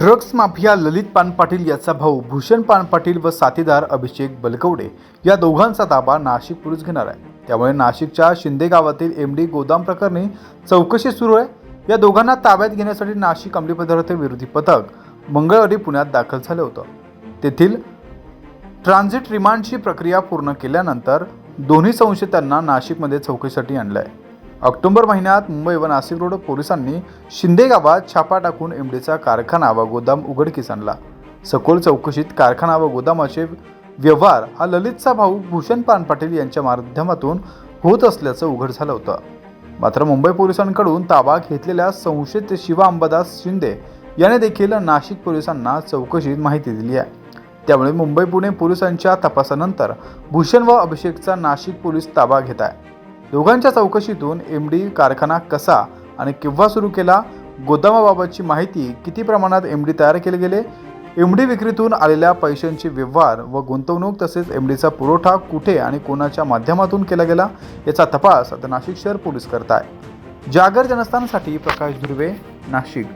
Drugs mafia ललित पानपाटील याचा भाऊ भूषण पानपाटील व साथीदार अभिषेक बलकवडे या दोघांचा ताबा नाशिक पोलीस घेणार आहे. त्यामुळे नाशिकच्या शिंदे गावातील एम डी गोदाम प्रकरणी चौकशी सुरू आहे. या दोघांना ताब्यात घेण्यासाठी नाशिक अंमली पदार्थ विरोधी पथक मंगळवारी पुण्यात दाखल झालं होतं. तेथील ट्रान्झिट रिमांडची प्रक्रिया पूर्ण केल्यानंतर दोन्ही संशयितांना नाशिकमध्ये चौकशीसाठी आणलं आहे ऑक्टोबर महिन्यात मुंबई व नाशिक रोड पोलिसांनी शिंदे गावात छापा टाकून एमडीचा कारखाना व गोदाम उघडकीस आणला. सखोल चौकशीत कारखाना व गोदामाचे व्यवहार हा ललितचा भाऊ भूषण पान पाटील यांच्या माध्यमातून होत असल्याचं उघड झालं होतं. मात्र मुंबई पोलिसांकडून ताबा घेतलेल्या संशयित शिवा अंबादास शिंदे याने देखील नाशिक पोलिसांना चौकशीत माहिती दिली आहे. त्यामुळे मुंबई पुणे पोलिसांच्या तपासानंतर भूषण व अभिषेकचा नाशिक पोलीस ताबा घेत आहे. दोघांच्या चौकशीतून एम डी कारखाना कसा आणि केव्हा सुरू केला? गोदामाबाबतची माहिती किती प्रमाणात एम डी तयार केले गेले? एम डी विक्रीतून आलेल्या पैशांचे व्यवहार व गुंतवणूक तसेच एम डीचा पुरवठा कुठे आणि कोणाच्या माध्यमातून केला गेला याचा तपास आता नाशिक शहर पोलीस करत आहे जागर जनस्थानसाठी प्रकाश धुर्वे नाशिक.